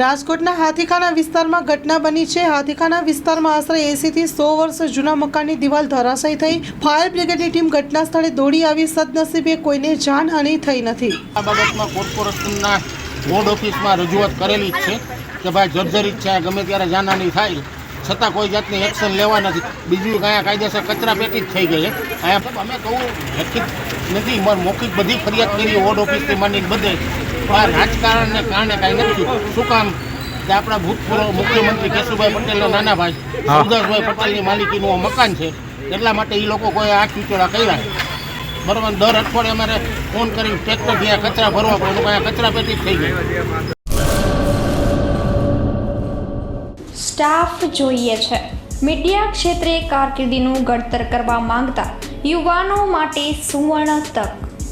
રાજકોટના હાથીખાના વિસ્તારમાં ઘટના બની છે. હાથીખાના વિસ્તારમાં આશરે એંસીથી સો વર્ષ જૂના મકાનની દિવાલ ધરાશયી થઈ. ફાયર બ્રિગેડની ટીમ ઘટના સ્થળે દોડી આવી. સદનસીબે કોઈને જાનહાનિ થઈ નથી. આ બાબતમાં કોર્પોરેશનના બોર્ડ ઓફિસમાં રજૂઆત કરેલી જ છે કે ભાઈ જર્જરિત છે ગમે ત્યારે જાનહાની થાય. છતાં કોઈ જાતની એક્શન લેવા નથી. બીજું કયા કાયદેસર કચરા પેટી જ થઈ ગઈ અહીંયા અમે કહું નથી મૌખિક બધી ફરિયાદ કરી, વોર્ડ ઓફિસથી માંડીને બધે. આ રાજકારણને કારણે કાંઈ નથી. શું કામ? કે આપણા ભૂતપૂર્વ મુખ્યમંત્રી કેશુભાઈ પટેલના નાના ભાઈ સુરદાસભાઈ પટેલની માલિકીનું મકાન છે. એટલા માટે એ લોકો કોઈ આ વિચોળા કર્યા બરાબર? દર અઠવાડિયે અમારે ફોન કરી ટ્રેક્ટરથી આ કચરા ભરવા પડે. આ કચરા પેટી થઈ ગઈ સ્ટાફ જોઈએ છે. મીડિયા ક્ષેત્રે કારકિર્દીનું ઘડતર કરવા માંગતા યુવાનો માટે સુવર્ણ તક.